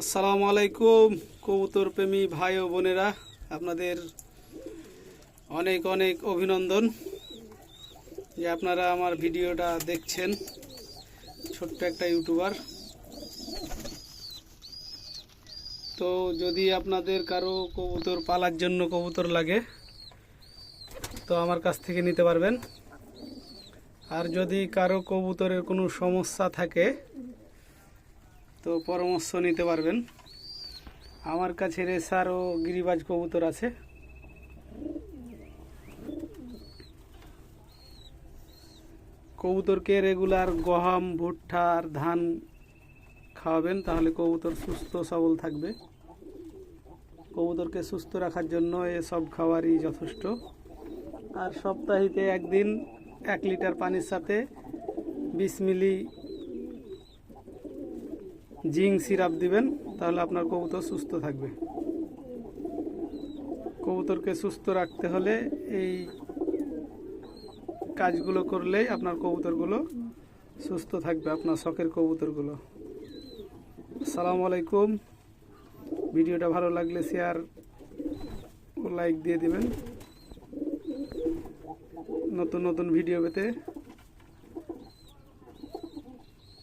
আসসালামু আলাইকুম কবুতর প্রেমী ভাই ও বোনেরা। আপনাদের অনেক অনেক অভিনন্দন যে আপনারা আমার ভিডিওটা দেখছেন, ছোট্ট একটা ইউটিউবার। তো যদি আপনাদের কারও কবুতর পালার জন্য কবুতর লাগে, তো আমার কাছ থেকে নিতে পারবেন। আর যদি কারও কবুতরের কোনো সমস্যা থাকে তো পরামর্শ নিতে পারবেন। আমার কাছে রেসার ও গিরিবাজ কবুতর আছে। কবুতরকে রেগুলার গহম, ভুট্টা আর ধান খাওয়াবেন, তাহলে কবুতর সুস্থ সবল থাকবে। কবুতরকে সুস্থ রাখার জন্য এসব খাবারই যথেষ্ট। আর সপ্তাহিতে একদিন এক লিটার পানির সাথে বিশ মিলি জিঙ্ক সিরাপ দিবেন, তাহলে আপনার কবুতর সুস্থ থাকবে। কবুতরকে সুস্থ রাখতে হলে এই কাজগুলো করলেই আপনার কবুতরগুলো সুস্থ থাকবে, আপনার শখের কবুতরগুলো। আসসালামু আলাইকুম। ভিডিওটা ভালো লাগলে শেয়ার লাইক দিয়ে দিবেন। নতুন নতুন ভিডিও পেতে